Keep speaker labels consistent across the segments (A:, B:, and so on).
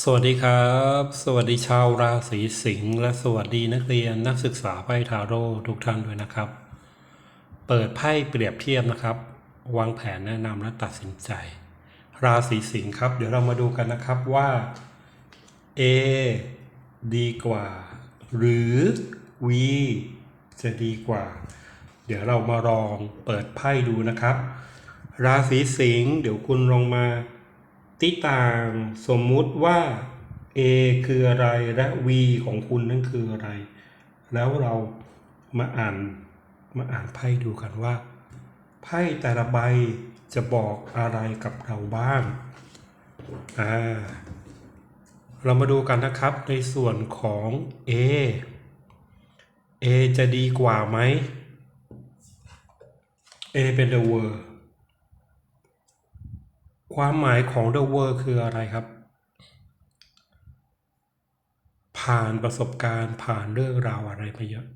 A: สวัสดีครับ สวัสดีชาวราศีสิงห์และสวัสดีนักเรียนนักศึกษาไพ่ทาโร่ทุกท่านด้วยนะครับ เปิดไพ่เปรียบเทียบนะครับ วางแผนแนะนำและตัดสินใจ ราศีสิงห์ครับ เดี๋ยวเรามาดูกันนะครับว่า A ดีกว่า หรือ V จะดีกว่า เดี๋ยวเรามาลองเปิดไพ่ดูนะครับ ราศีสิงห์เดี๋ยวคุณลองมา ติต่างสมมุติว่า A คืออะไรและ V ของคุณนั่นคืออะไร แล้วเรามาอ่านมาอ่านไพ่ดูกันว่า ไพ่แต่ละใบจะบอกอะไรกับเราบ้างอ่าเรามาดูกันนะครับในส่วนของ A A จะดีกว่าไหม A เป็น the world ความหมายของ the world คืออะไรครับ ผ่านประสบการณ์ผ่านเรื่องราวอะไรมาเยอะ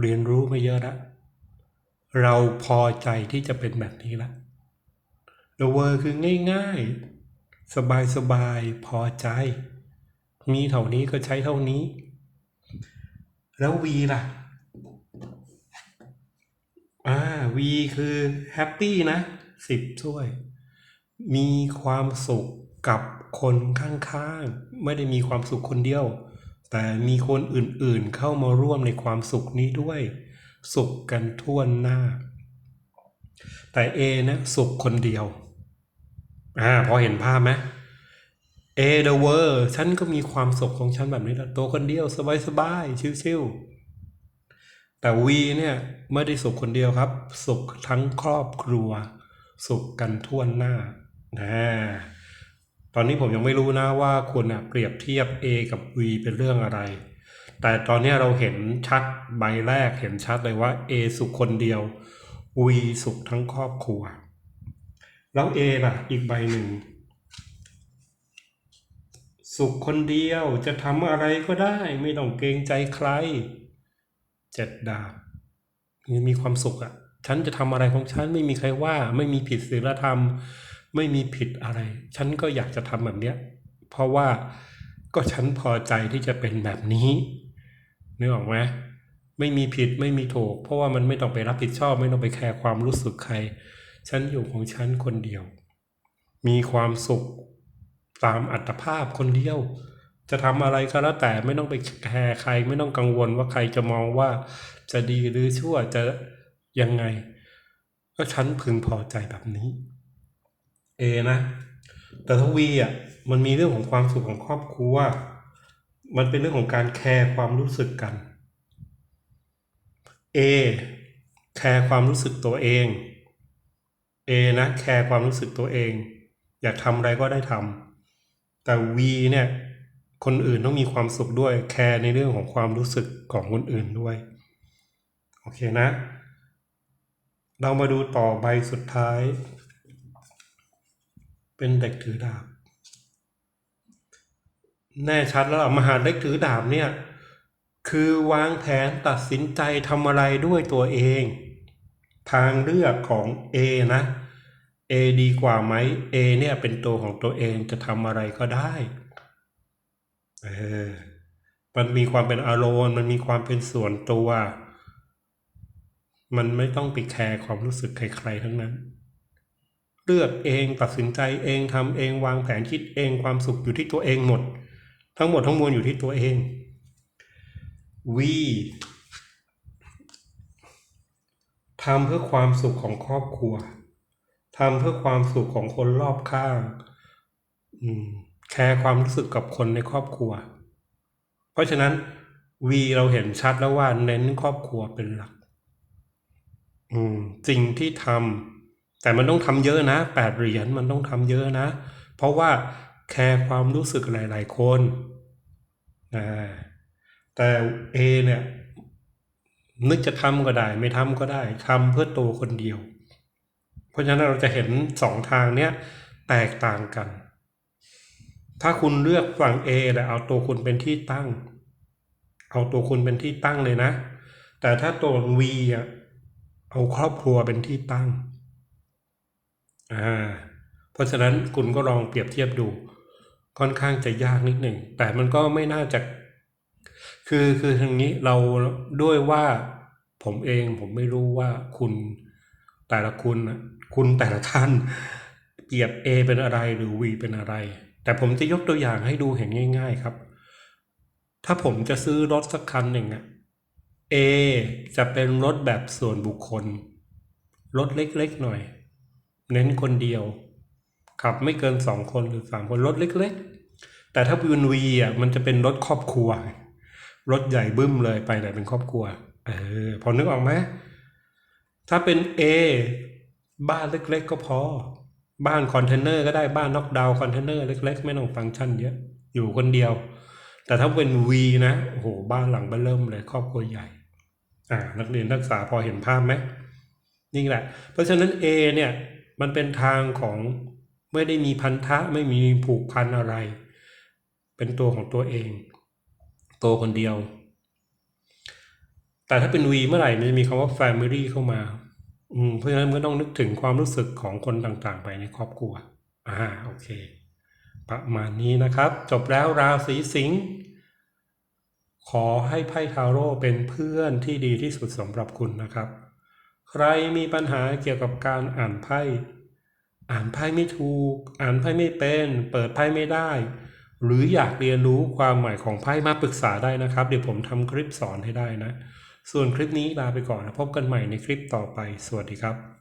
A: เรียนรู้มาเยอะแล้วเราพอใจที่จะเป็นแบบนี้ละ the world คือง่าย ๆ สบายๆ พอใจ มีเท่านี้ก็ใช้เท่านี้ แล้ว V ล่ะอ่า V คือแฮปปี้นะสิบถ้วย มีความสุขกับคนข้างๆ ไม่ได้มีความสุขคนเดียว แต่มีคนอื่นๆเข้ามาร่วมในความสุขนี้ด้วย สุขกันทั่วหน้า แต่ A นะสุขคนเดียวอ่าพอเห็นภาพไหม A the world ฉันก็มีความสุขของฉันแบบนี้แหละตัวคนเดียวสบายๆชิวๆแต่ V เนี่ยไม่ได้สุขคนเดียวครับ สุขทั้งครอบครัว สุขกันทั่วหน้า นะตอนนี้ผมยังไม่รู้นะว่าคุณอะเปรียบเทียบ A กับ V เป็นเรื่องอะไร แต่ตอนนี้เราเห็นชัดใบแรกเห็นชัดเลยว่า A สุขคนเดียว V สุขทั้งครอบครัว แล้ว A ล่ะ อีกใบหนึ่ง สุขคนเดียวจะทำอะไรก็ได้ ไม่ต้องเกรงใจใครเจ็ดดาบมีความสุขอะ่ะ ฉันจะทำอะไรของฉันไม่มีใครว่า ไม่มีผิดศีลธรรม ไม่มีผิดอะไร ฉันก็อยากจะทำแบบเนี้ย เพราะว่าก็ฉันพอใจที่จะเป็นแบบนี้นึกออกไหมไม่มีผิดไม่มีถูก เพราะว่ามันไม่ต้องไปรับผิดชอบ ไม่ต้องไปแคร์ความรู้สึกใคร ฉันอยู่ของฉันคนเดียว มีความสุขตามอัตภาพคนเดียว จะทำอะไรก็แล้วแต่ไม่ต้องไปแคร์ใคร ไม่ต้องกังวลว่าใครจะมองว่า จะดีหรือชั่วจะยังไง ก็ฉันพึงพอใจแบบนี้ เอนะ แต่ทวีอะมันมีเรื่องของความสุขของครอบครัว มันเป็นเรื่องของการแคร์ความรู้สึกกัน A แคร์ความรู้สึกตัวเอง A นะ แคร์ความรู้สึกตัวเอง อยากทำอะไรก็ได้ทำแต่ V เนี่ย คนอื่นต้องมีความสุขด้วย แคร์ในเรื่องของความรู้สึกของคนอื่นด้วย โอเคนะ เรามาดูต่อใบสุดท้าย เป็นเด็กถือดาบ แน่ชัดแล้วมหาเด็กถือดาบเนี่ย คือวางแผนตัดสินใจทำอะไรด้วยตัวเอง ทางเลือกของ A นะ A ดีกว่าไหม A เนี่ยเป็นตัวของตัวเองจะทำอะไรก็ได้เออมันมีความเป็นอารมณ์มันมีความเป็นส่วนตัว มันไม่ต้องไปแคร์ความรู้สึกใครๆทั้งนั้น เลือกเองตัดสินใจเองทำเองวางแผนคิดเองความสุขอยู่ที่ตัวเองหมด ทั้งหมดทั้งมวลอยู่ที่ตัวเอง V ทำเพื่อความสุขของครอบครัวทำเพื่อความสุขของคนรอบข้างแคร์ความรู้สึกกับคนในครอบครัว เพราะฉะนั้น V เราเห็นชัดแล้วว่าเน้นครอบครัวเป็นหลักสิ่งที่ทำ แต่มันต้องทำเยอะนะแปดเหรียญมันต้องทำเยอะนะ เพราะว่าแคร์ความรู้สึกหลาย ๆ คนอ่าแต่ A เนี่ยนึกจะทำก็ได้ ไม่ทำก็ได้ทำเพื่อตัวคนเดียว เพราะฉะนั้นเราจะเห็นสองทางเนี้ยแตกต่างกัน ถ้าคุณเลือกฝั่ง A แต่เอาตัวคุณเป็นที่ตั้ง เอาตัวคุณเป็นที่ตั้งเลยนะ แต่ถ้าตัว V อะเอาครอบครัวเป็นที่ตั้ง เพราะฉะนั้นคุณก็ลองเปรียบเทียบดู ค่อนข้างจะยากนิดหนึ่ง แต่มันก็ไม่น่าจะ คือคือทางนี้เราด้วยว่าผมเองผมไม่รู้ว่าคุณแต่ละคุณน่ะคุณแต่ละท่านเปรียบ A เป็นอะไรหรือ V เป็นอะไร แต่ผมจะยกตัวอย่างให้ดูเห็นง่าย ๆครับ ถ้าผมจะซื้อรถสักคันหนึ่งอะ A จะเป็นรถแบบส่วนบุคคล รถเล็กๆหน่อย เน้นคนเดียว ขับไม่เกินสองคนหรือสามคนรถเล็ก ๆ แต่ถ้าเป็นวีอะมันจะเป็นรถครอบครัว รถใหญ่บึ้มเลยไปไหนเป็นครอบครัวเออพอนึกออกไหมถ้าเป็น A บ้านเล็ก ๆ ก็พอ บ้านคอนเทนเนอร์ก็ได้บ้านน็อกดาวน์คอนเทนเนอร์เล็ก ๆ ไม่ต้องฟังก์ชันเยอะอยู่คนเดียว แต่ถ้าเป็น V นะโอ้โหบ้านหลังเบ้อเริ่มเลยครอบครัวใหญ่อ่านักเรียนนักศึกษาพอเห็นภาพไหมนี่แหละ เพราะฉะนั้น A เนี่ย มันเป็นทางของไม่ได้มีพันธะไม่มีผูกพันอะไร เป็นตัวของตัวเอง ตัวคนเดียว แต่ถ้าเป็น V เมื่อไหร่มันจะมีคำว่า Family เข้ามา อืมเพราะฉะนั้นมันก็ต้องนึกถึงความรู้สึกของคนต่างๆ ไปในครอบครัว อ่าโอเค ประมาณนี้นะครับ จบแล้วราศีสิงห์ขอให้ไพ่ทาโร่เป็นเพื่อนที่ดีที่สุดสำหรับคุณนะครับ ใครมีปัญหาเกี่ยวกับการอ่านไพ่อ่านไพ่ไม่ถูก อ่านไพ่ไม่เป็น เปิดไพ่ไม่ได้ หรืออยากเรียนรู้ความหมายของไพ่มาปรึกษาได้นะครับ เดี๋ยวผมทำคลิปสอนให้ได้นะ ส่วนคลิปนี้ลาไปก่อนนะพบกันใหม่ในคลิปต่อไป สวัสดีครับ